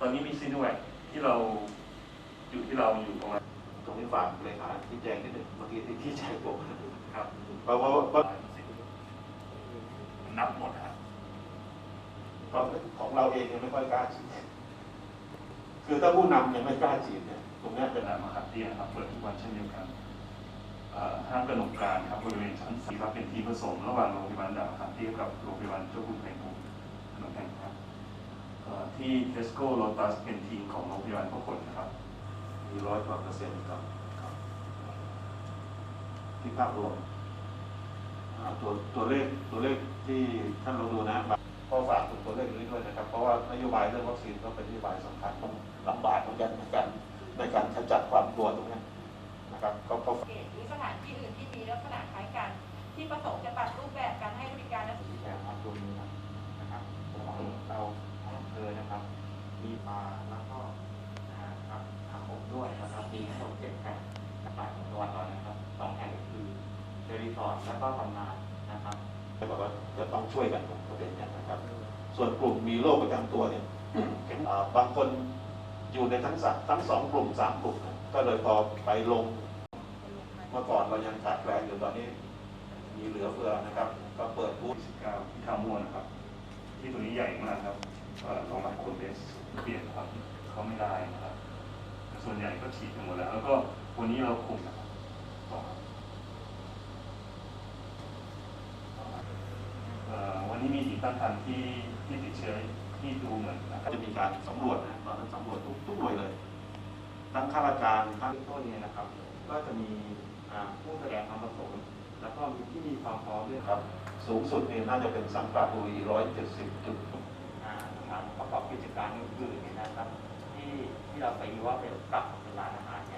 ตอนนี้มีซีโนแวคที่เราอยู่ที่เราอยู่ประมาณตรงนี้ฝากเลขาที่แจ้งนิดหนึ่งเมื่อกี้ที่ที่แจ้งผมครับเพราะเพราะเพราะนับหมดครับเพราะของเราเองยังไม่ค่อยกล้าฉีดคือถ้าผู้นำยังไม่กล้าฉีดเนี่ยตรงเนี้ยเป็เป็นนร้านมะขามเตี้ยครับเปิดทุกวันเช่นเดียวกันเอ่อห้างกระหนกการครับบริเวณชั้นสี่ครับเป็นทีมผสมระหว่างโรงพยาบาลดาวมะขามเตี้ยกับโรงพยาบาลเจ้าคุณแผ่นดินขนมแผ่นครับเอ่อ ที่เทสโก้โลตัสเป็นทีมของโรงพยาบาลพระผลนะครับ มีร้อยกว่าเปอร์เซ็นต์ครับที่ภาพรวมตัวตัวเลขตัวเลขที่ท่านเราดูนะก็ฝากถึงตัวเลขนี้ด้วยนะครับ เพราะว่านโยบายเรื่องวัคซีนก็เป็นนโยบายสำคัญลำบากเหมือนกันในการในการขจัดความกลัวตรงนี้นะครับก็ก็ มีมาแล้วก็นะครับทำผมด้วยนะครับมีทั้งหมดเจ็ดแห่งนะครับของจังหวัดเรานะครับสองแห่งก็คือเดลิสอร์ทแล้วก็บำนาญนะครับจะบอกว่าจะต้องช่วยกันตรงประเด็นเนี้นะครับ ส่วนกลุ่มมีโรคประจำตัวเนี่ยบางคนอยู่ในทั้งสทั้งสองกลุ่มสามกลุ่มก็เลยพอไปลงเมื่อก่อนเรายังขาดแคลนอยู่ตอนนี้ มีเหลือเฟือนะครับ ก็เปิดบูธที่ท่ามวงนะครับ ที่ตัวนี้ใหญ่มากครับ รองรับคนเบสเปลี่ยนครับเขาไม่ได้นะครับแต่ส่วนใหญ่ก็ฉีดกันหมดแล้ว แล้วก็วันนี้เราคุมนะครับต่อครับเอ่อวันนี้มีหญิงตั้งครรภ์ที่ที่ติดเชื้อที่ดูเหมือนนะครับจะมีการสำรวจนะตอนนั้นสำรวจทุกทุกหน่วยเลย ทั้งข้าราชการทั้งเบื้องต้นเนี่ยนะครับ ก็จะมีอ่าผู้แสดงความประสงค์แล้วก็มีที่มีความพร้อมด้วยครับ สูงสุดนี่น่าจะเป็นสังกัดบุรีร้อยเจ็ดสิบจุดอ่าสถาน ประกอบกิจการอื่นๆเนี่ยนะครับ ที่ที่เราไปว่าเป็นปรับเป็นร้านอาหารเนี่ย